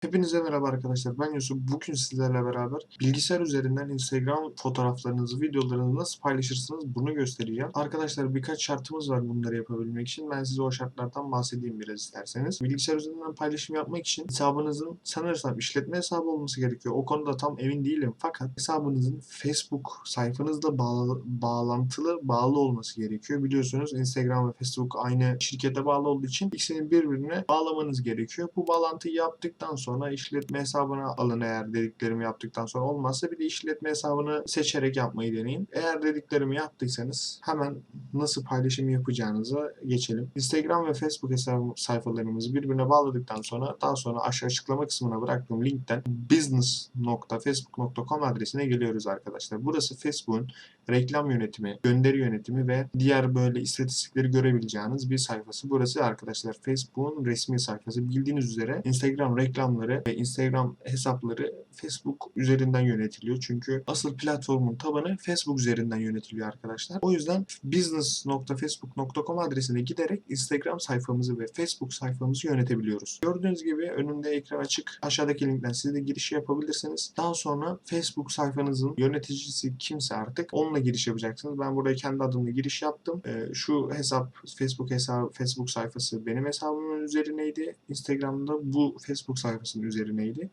Hepinize merhaba arkadaşlar. Ben Yusuf. Bugün sizlerle beraber bilgisayar üzerinden Instagram fotoğraflarınızı, videolarınızı nasıl paylaşırsınız bunu göstereceğim. Arkadaşlar birkaç şartımız var bunları yapabilmek için. Ben size o şartlardan bahsedeyim biraz isterseniz. Bilgisayar üzerinden paylaşım yapmak için hesabınızın sanırsam işletme hesabı olması gerekiyor. O konuda tam emin değilim. Fakat hesabınızın Facebook sayfanızla bağlı, bağlantılı bağlı olması gerekiyor. Biliyorsunuz Instagram ve Facebook aynı şirkete bağlı olduğu için ikisini birbirine bağlamanız gerekiyor. Bu bağlantıyı yaptıktan sonra işletme hesabına alın eğer dediklerimi yaptıktan sonra olmazsa bir de işletme hesabını seçerek yapmayı deneyin. Eğer dediklerimi yaptıysanız hemen nasıl paylaşım yapacağınıza geçelim. Instagram ve Facebook hesabı sayfalarımızı birbirine bağladıktan sonra daha sonra aşağı açıklama kısmına bıraktığım linkten business.facebook.com adresine geliyoruz arkadaşlar. Burası Facebook'un reklam yönetimi, gönderi yönetimi ve diğer böyle istatistikleri görebileceğiniz bir sayfası. Burası arkadaşlar Facebook'un resmi sayfası. Bildiğiniz üzere Instagram reklamları ve Instagram hesapları Facebook üzerinden yönetiliyor. Çünkü asıl platformun tabanı Facebook üzerinden yönetiliyor arkadaşlar. O yüzden business.facebook.com adresine giderek Instagram sayfamızı ve Facebook sayfamızı yönetebiliyoruz. Gördüğünüz gibi önümde ekran açık. Aşağıdaki linkten siz de giriş yapabilirsiniz. Daha sonra Facebook sayfanızın yöneticisi kimse artık onunla giriş yapacaksınız. Ben burada kendi adımla giriş yaptım. Ee, şu hesap Facebook hesabı Facebook sayfası benim hesabımın üzerineydi. Instagram'da bu Facebook sayfasının üzerineydi.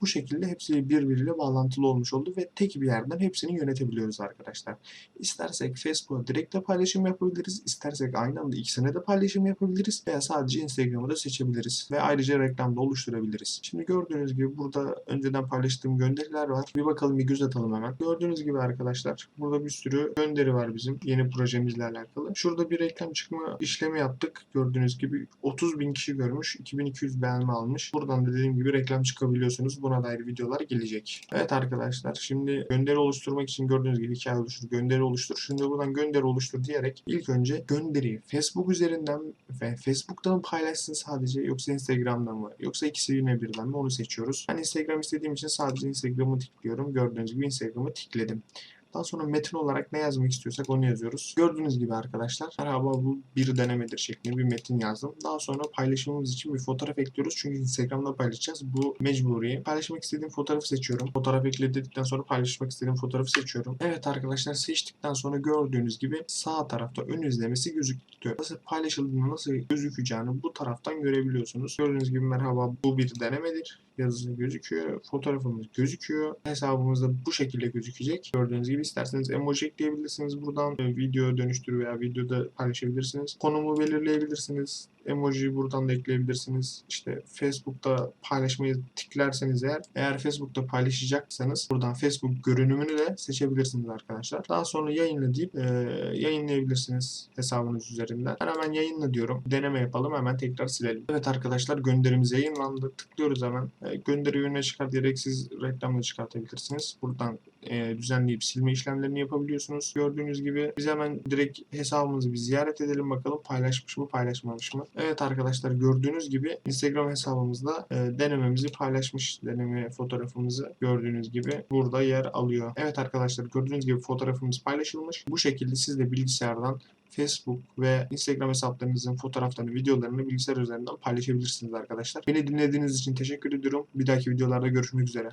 Bu şekilde hepsi birbiriyle bağlantılı olmuş oldu ve tek bir yerden hepsini yönetebiliyoruz arkadaşlar. İstersek Facebook'a direkt de paylaşım yapabiliriz. istersek aynı anda ikisine de paylaşım yapabiliriz. Veya sadece Instagram'ı da seçebiliriz. Ve ayrıca reklam da oluşturabiliriz. Şimdi gördüğünüz gibi burada önceden paylaştığım gönderiler var. Bir bakalım bir göz atalım hemen. Gördüğünüz gibi arkadaşlar burada bir sürü gönderi var bizim yeni projemizle alakalı. Şurada bir reklam çıkma işlemi yaptık. Gördüğünüz gibi 30 bin kişi görmüş. 2200 beğenme almış. Buradan da dediğim gibi reklam çıkabiliyorsunuz. Buna dair videolar gelecek. Evet arkadaşlar şimdi gönderi oluşturmak için gördüğünüz gibi hikaye oluştur, gönderi oluştur. Şimdi buradan gönderi oluştur diyerek ilk önce gönderiyi Facebook üzerinden ve Facebook'tan paylaşsın sadece yoksa Instagram'dan mı yoksa ikisi yine birden mi onu seçiyoruz. Ben Instagram istediğim için sadece Instagram'ı tıklıyorum. Gördüğünüz gibi Instagram'ı tıkladım. Daha sonra metin olarak ne yazmak istiyorsak onu yazıyoruz. Gördüğünüz gibi arkadaşlar merhaba bu bir denemedir şeklinde bir metin yazdım. Daha sonra paylaşımımız için bir fotoğraf ekliyoruz. Çünkü Instagram'da paylaşacağız. Bu mecburi. Paylaşmak istediğim fotoğrafı seçiyorum. Fotoğraf ekledikten sonra paylaşmak istediğim fotoğrafı seçiyorum. Evet arkadaşlar seçtikten sonra gördüğünüz gibi sağ tarafta ön izlemesi gözüküyor. Nasıl paylaşıldığını nasıl gözükeceğini bu taraftan görebiliyorsunuz. Gördüğünüz gibi merhaba bu bir denemedir yazısı gözüküyor. Fotoğrafımız gözüküyor. Hesabımız da bu şekilde gözükecek. Gördüğünüz gibi isterseniz emoji ekleyebilirsiniz. Buradan video dönüştür veya videoda paylaşabilirsiniz. Konumu belirleyebilirsiniz. Emoji buradan da ekleyebilirsiniz. İşte Facebook'ta paylaşmayı tıklarsanız eğer eğer Facebook'ta paylaşacaksanız buradan Facebook görünümünü de seçebilirsiniz arkadaşlar. Daha sonra yayınla deyip e, yayınlayabilirsiniz hesabınız üzerinden. Ben hemen yayınla diyorum. Deneme yapalım hemen tekrar silelim. Evet arkadaşlar gönderimiz yayınlandı. Tıklıyoruz hemen. E, gönderi yönüne çıkart diyerek siz reklamla çıkartabilirsiniz. Buradan e, düzenleyip silme işlemlerini yapabiliyorsunuz. Gördüğünüz gibi biz hemen direkt hesabımızı bir ziyaret edelim bakalım paylaşmış mı paylaşmamış mı. Evet arkadaşlar gördüğünüz gibi Instagram hesabımızda e, denememizi paylaşmış. Deneme fotoğrafımızı gördüğünüz gibi burada yer alıyor. Evet arkadaşlar gördüğünüz gibi fotoğrafımız paylaşılmış. Bu şekilde siz de bilgisayardan Facebook ve Instagram hesaplarınızın fotoğraflarını, videolarını bilgisayar üzerinden paylaşabilirsiniz arkadaşlar. Beni dinlediğiniz için teşekkür ediyorum. Bir dahaki videolarda görüşmek üzere.